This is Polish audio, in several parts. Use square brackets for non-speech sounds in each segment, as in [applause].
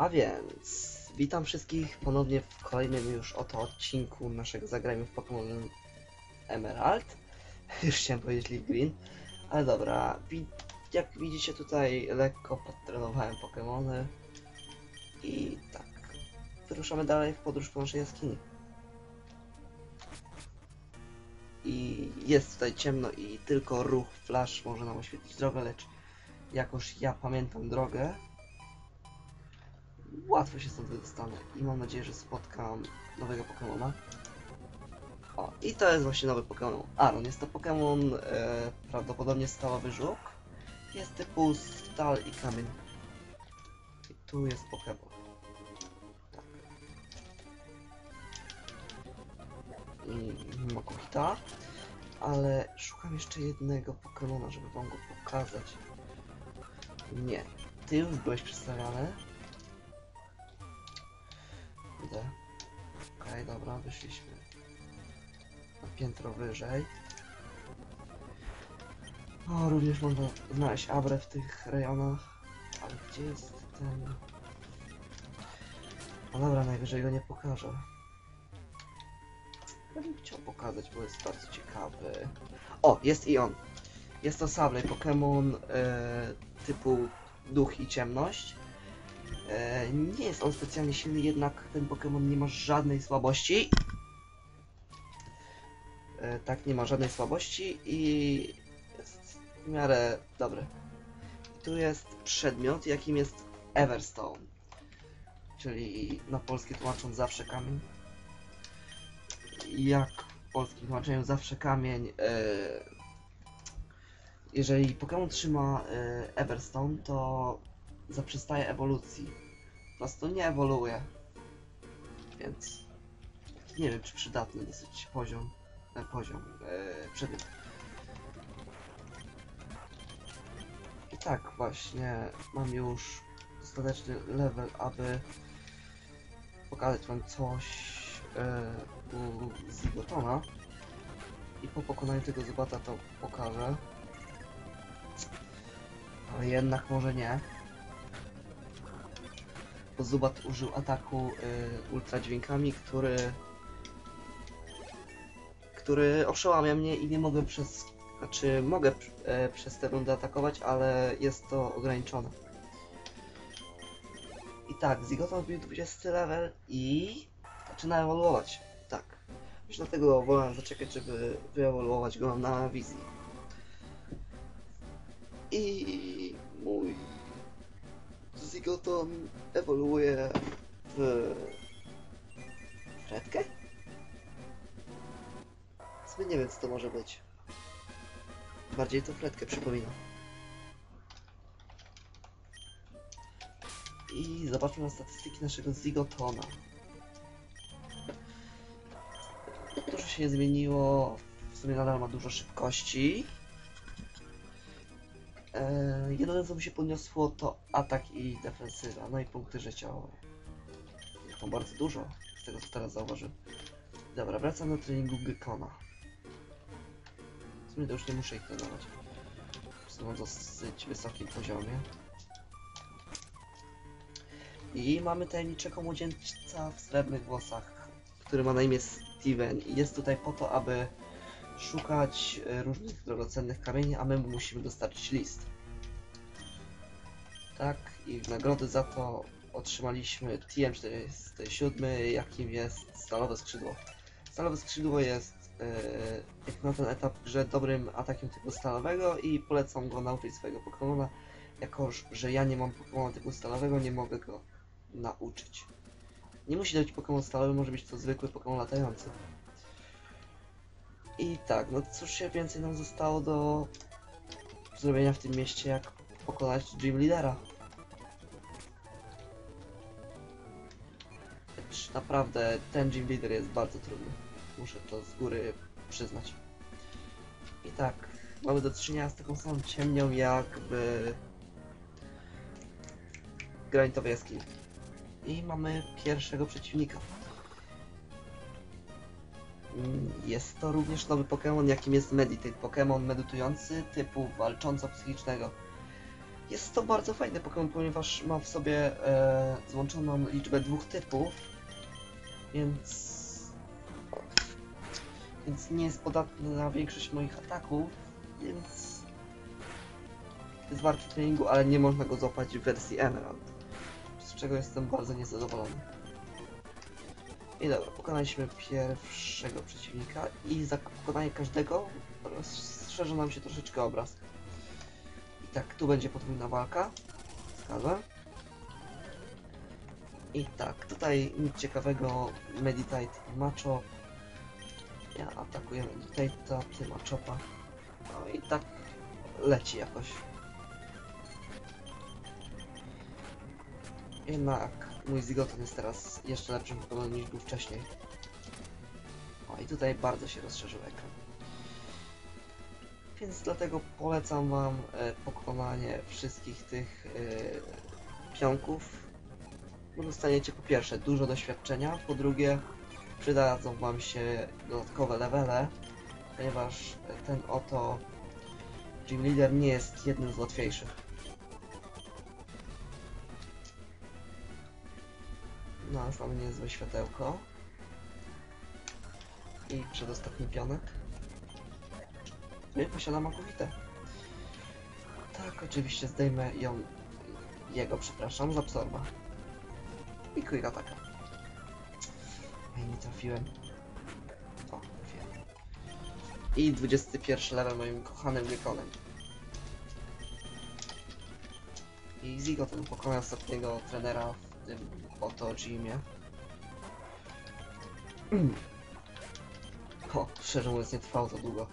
A więc witam wszystkich ponownie w kolejnym już oto odcinku naszego zagrania w Pokémon Emerald. [laughs] Już chciałem powiedzieć Leaf Green, ale dobra. Jak widzicie tutaj lekko podtrenowałem Pokémony i tak. Wyruszamy dalej w podróż po naszej jaskini. I jest tutaj ciemno i tylko ruch flash może nam oświetlić drogę, lecz jakoż ja pamiętam drogę, łatwo się stąd wydostanę i mam nadzieję, że spotkam nowego Pokemona. O, i to jest właśnie nowy Pokémon. Aron, jest to Pokémon e, prawdopodobnie stalowy żuk. Jest typu stal i kamień. I tu jest Pokéball. Tak. I Mokuhita. Ale szukam jeszcze jednego Pokemona, żeby wam go pokazać. Nie, ty już byłeś przedstawiany. Idę. Okej, dobra, wyszliśmy na piętro wyżej. O, również można znaleźć abrę w tych rejonach. Ale gdzie jest ten... No dobra, najwyżej go nie pokażę. Ja bym chciał pokazać, bo jest bardzo ciekawy. O, jest i on. Jest to Sablej, Pokémon e, typu duch i ciemność. E, nie jest on specjalnie silny, jednak ten Pokémon nie ma żadnej słabości. E, tak, nie ma żadnej słabości i jest w miarę dobry. Tu jest przedmiot, jakim jest Everstone, czyli na polskie tłumacząc zawsze kamień. Jak w polskim tłumaczeniu zawsze kamień, e, jeżeli Pokémon trzyma e, Everstone, to zaprzestaje ewolucji. Po prostu nie ewoluuje. Więc nie wiem, czy przydatny dosyć poziom. E, poziom. E, przedmiot. I tak właśnie mam już dostateczny level, aby pokazać wam coś e, u Zigotona. I po pokonaniu tego Zubata to pokażę. Ale jednak może nie Zubat użył ataku y, ultradźwiękami, który który oszałamia mnie i nie mogę przez znaczy mogę e, przez tę rundę atakować, ale jest to ograniczone. I tak, Zigoton wbił 20 level i zaczyna ewoluować. Tak. Już dlatego wolę zaczekać, żeby wyewoluować go na wizji. I mój Zigoton ewoluuje w fretkę? Sobie nie wiem co to może być. Bardziej to fretkę przypomina. I zobaczmy na statystyki naszego Zigotona. Dużo się nie zmieniło. W sumie nadal ma dużo szybkości. Eee, jedyne co mi się podniosło to atak i defensywa, no i punkty życiowe. To bardzo dużo, z tego co teraz zauważyłem. Dobra, wracam do treningu Gekona. W sumie to już nie muszę ich trenować. Są na dosyć wysokim poziomie. I mamy tajemniczego młodzieńca w srebrnych włosach, który ma na imię Steven i jest tutaj po to, aby szukać e, różnych drogocennych kamieni, a my mu musimy dostarczyć list. Tak, i w nagrody za to otrzymaliśmy TM47, jakim jest stalowe skrzydło. Stalowe skrzydło jest e, jak na ten etap grze dobrym atakiem typu stalowego i polecam go nauczyć swojego Pokemona, jako że ja nie mam Pokemona typu stalowego, nie mogę go nauczyć. Nie musi to być Pokemon stalowy, może być to zwykły Pokemon latający. I tak, no cóż się więcej nam zostało do zrobienia w tym mieście, jak pokonać Dream Leadera. Lecz naprawdę ten Dream Leader jest bardzo trudny. Muszę to z góry przyznać. I tak, mamy do czynienia z taką samą ciemnią jak w granitowej jaskini. I mamy pierwszego przeciwnika. Jest to również nowy Pokémon, jakim jest Meditate. Pokémon medytujący typu walcząco-psychicznego. Jest to bardzo fajny Pokémon, ponieważ ma w sobie e, złączoną liczbę dwóch typów, więc więc nie jest podatny na większość moich ataków, więc jest warty treningu, ale nie można go złapać w wersji Emerald, z czego jestem bardzo niezadowolony. I dobra, pokonaliśmy pierwszego przeciwnika i za pokonanie każdego rozszerzy nam się troszeczkę obraz. I tak, tu będzie podwójna walka. Zgadza. I tak, tutaj nic ciekawego. Meditate i Macho. Ja atakuję Meditate'a, ty Machopa. No i tak leci jakoś. Jednak mój Zigoton jest teraz jeszcze lepszym Pokémonem niż był wcześniej. O i tutaj bardzo się rozszerzył ekran. Więc dlatego polecam Wam e, pokonanie wszystkich tych e, pionków. Bo dostaniecie po pierwsze dużo doświadczenia, po drugie przydadzą Wam się dodatkowe levele, ponieważ ten oto Gym Leader nie jest jednym z łatwiejszych. No, już mamy niezłe światełko. I przedostatni pionek. No i posiada makowite. Tak, oczywiście zdejmę ją, jego, przepraszam, z absorba. I quick ataka. Ej, nie trafiłem. O, trafiłem. I 21 level moim kochanym Glykonem. I Zigoton pokona ostatniego trenera w tym oto gymie. O, szczerze mówiąc nie trwało to długo.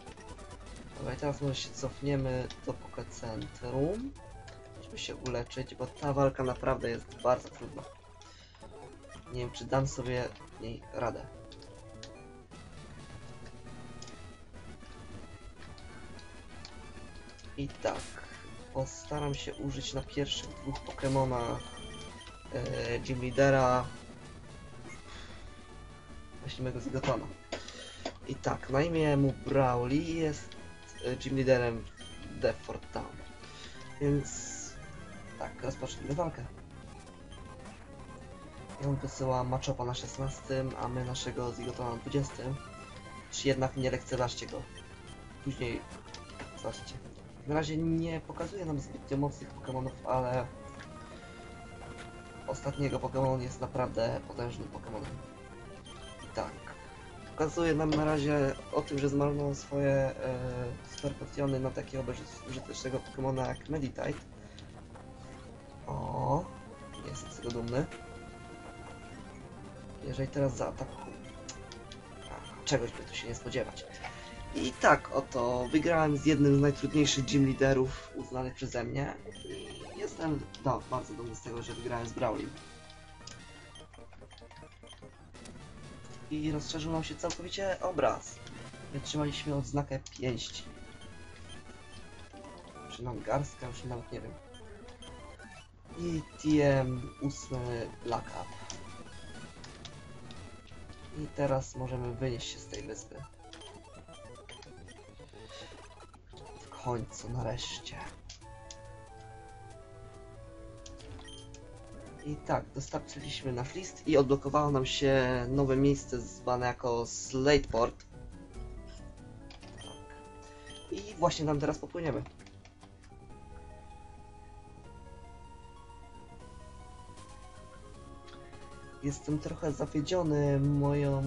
Dobra, i teraz może się cofniemy do Pokecentrum, żeby się uleczyć, bo ta walka naprawdę jest bardzo trudna. Nie wiem, czy dam sobie niej radę. I tak, postaram się użyć na pierwszych dwóch Pokemonach e, Gym Leadera weźmiemy Zigotona. I tak, na imię mu Brawly jest e, Gym Leaderem Defort Town. Więc tak, rozpocznijmy walkę. I on wysyła Machopa na 16, a my naszego Zigotona na 20. Czy jednak nie lekceważcie go. Później zobaczcie. Na razie nie pokazuje nam zbytnio mocnych Pokémonów, ale ostatniego Pokémon jest naprawdę potężnym Pokémonem. I tak. Pokazuje nam na razie o tym, że zmarnował swoje e, super potiony na takiego bezużytecznego Pokémona jak Meditate. O, jest z tego dumny. Jeżeli teraz zaatakuje. A, Czegoś by tu się nie spodziewać. I tak oto wygrałem z jednym z najtrudniejszych gym liderów uznanych przeze mnie. Jestem no, bardzo dumny z tego, że wygrałem z Brawlim. I rozszerzył nam się całkowicie obraz. I otrzymaliśmy odznakę pięści. Czy nam garstka, już nawet nie wiem. I TM 8 Black Up. I teraz możemy wynieść się z tej wyspy. W końcu, nareszcie. I tak, dostarczyliśmy nasz list i odblokowało nam się nowe miejsce zwane jako Slateport. I właśnie tam teraz popłyniemy. Jestem trochę zawiedziony moją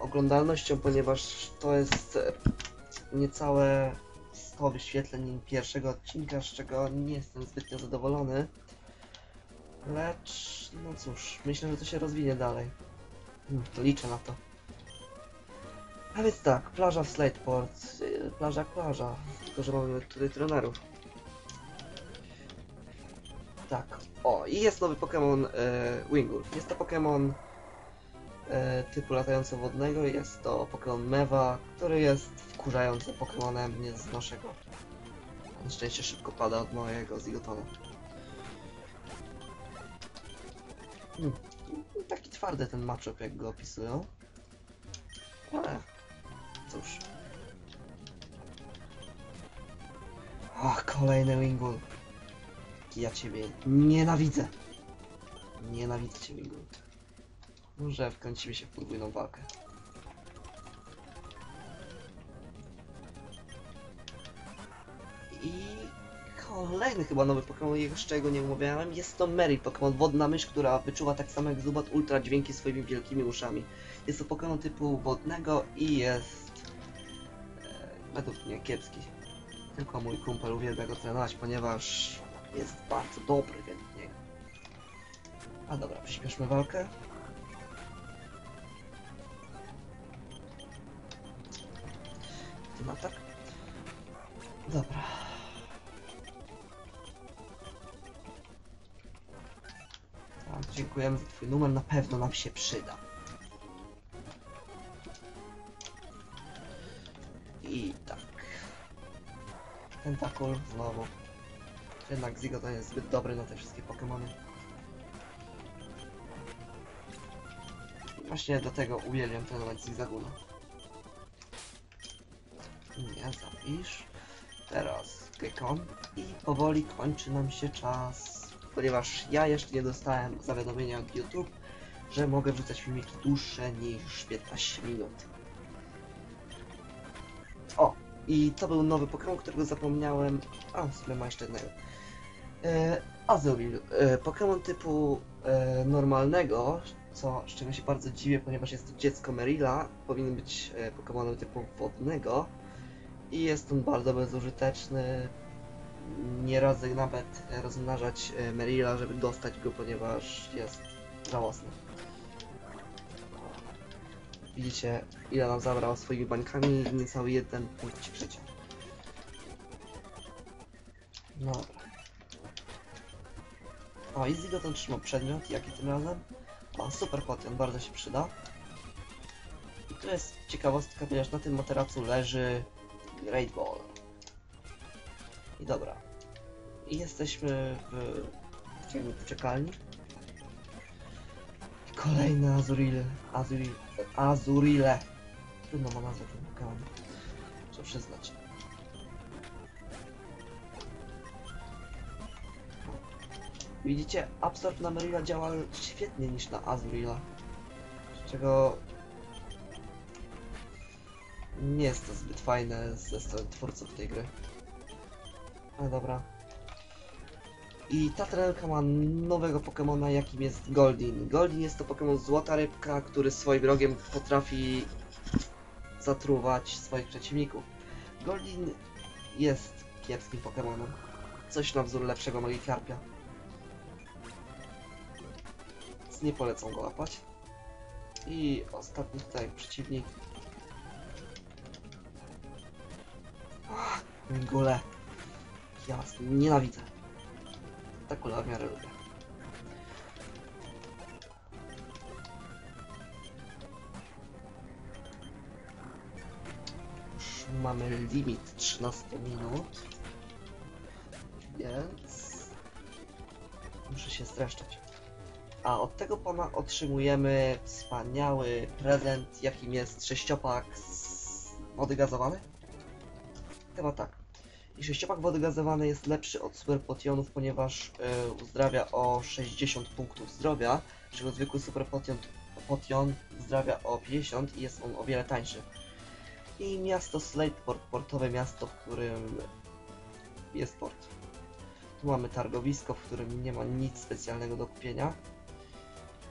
oglądalnością, ponieważ to jest e, niecałe 100 wyświetleń pierwszego odcinka, z czego nie jestem zbytnio zadowolony. Lecz, no cóż, myślę, że to się rozwinie dalej. Hmm, to liczę na to. A więc tak, plaża w Slateport, yy, plaża plaża, tylko że mamy tutaj trenerów. Tak, o i jest nowy Pokémon e, Wingulf. Jest to Pokémon e, typu latająco-wodnego, jest to Pokémon Mewa, który jest wkurzającym Pokémonem, nie znoszę go. Na szczęście szybko pada od mojego Zigotona. Taki twardy ten matchup, jak go opisują. Ale cóż. Ach, kolejny Wingul. ja ciebie nienawidzę. Nienawidzę cię, Mingu. Może wkręcimy się w podwójną walkę. I kolejny chyba nowy Pokémon, jeszcze go nie omawiałem, jest to Mary, Pokémon wodna mysz, która wyczuwa tak samo jak Zubat ultra dźwięki swoimi wielkimi uszami. Jest to Pokémon typu wodnego i jest e, według mnie kiepski. Tylko mój kumpel uwielbia go trenować, ponieważ jest bardzo dobry według niego. A dobra, przyspieszmy walkę. Tym atak. Dobra. Dziękujemy za twój numer, na pewno nam się przyda. I tak. Tentakul znowu. Jednak Zigoton jest zbyt dobry na te wszystkie Pokémony. Właśnie do tego uwielbiam trenować Zigzaguna. Nie, zapisz. Teraz Gekon. I powoli kończy nam się czas. Ponieważ ja jeszcze nie dostałem zawiadomienia od YouTube, że mogę wrzucać filmiki dłuższe niż 15 minut. O! I to był nowy Pokémon, którego zapomniałem. A, w sumie ma jeszcze jednego. E. E, Pokémon typu e, normalnego, co z czego się bardzo dziwię, ponieważ jest to dziecko Merila, powinien być e, Pokémonem typu wodnego. I jest on bardzo bezużyteczny. Nie radzę nawet e, rozmnażać e, Merila, żeby dostać go, ponieważ jest żałosny. Widzicie, ile nam zabrał swoimi bańkami? Niecały jeden punkt życia. Dobra. O, i Zigoton trzymał przedmiot, jaki tym razem? O, super potion, bardzo się przyda. I tu jest ciekawostka, ponieważ na tym materacu leży Great Ball. Dobra. Jesteśmy w, jakby poczekalni. Kolejne Azuril, Azuril, Azurile. Trudno ma nazwę ten Pokémon. Trzeba przyznać. Widzicie, Absorb na Merila działa świetnie niż na Azurila. Z czego nie jest to zbyt fajne ze strony twórców tej gry. Ale dobra. I ta trenerka ma nowego Pokemona, jakim jest Goldin. Goldin jest to Pokemon złota rybka, który swoim rogiem potrafi zatruwać swoich przeciwników. Goldin jest kiepskim Pokemonem. Coś na wzór lepszego Magikarpia. Więc nie polecam go łapać. I ostatni tutaj przeciwnik. Gule. Ja was nienawidzę. Tak kula w miarę lubię. Już mamy limit 13 minut. Więc... Muszę się streszczać. A od tego pana otrzymujemy wspaniały prezent, jakim jest sześciopak z wody gazowanej. Chyba tak. I sześciopak wody gazowanej jest lepszy od super potionów, ponieważ y, uzdrawia o 60 punktów zdrowia, czego zwykły super potion, potion zdrawia o 50 i jest on o wiele tańszy. I miasto Slateport, portowe miasto, w którym jest port. Tu mamy targowisko, w którym nie ma nic specjalnego do kupienia.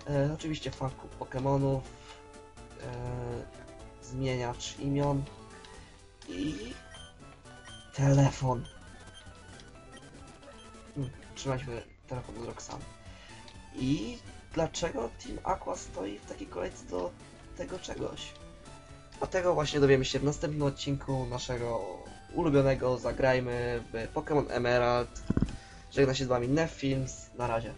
E, oczywiście fanków Pokémonów, e, zmieniacz imion i telefon. Hmm, trzymaliśmy telefon z Roxanne. I dlaczego Team Aqua stoi w takiej kolejce do tego czegoś? A tego właśnie dowiemy się w następnym odcinku naszego ulubionego Zagrajmy w Pokémon Emerald. Żegna się z wami Nef Films. Na razie.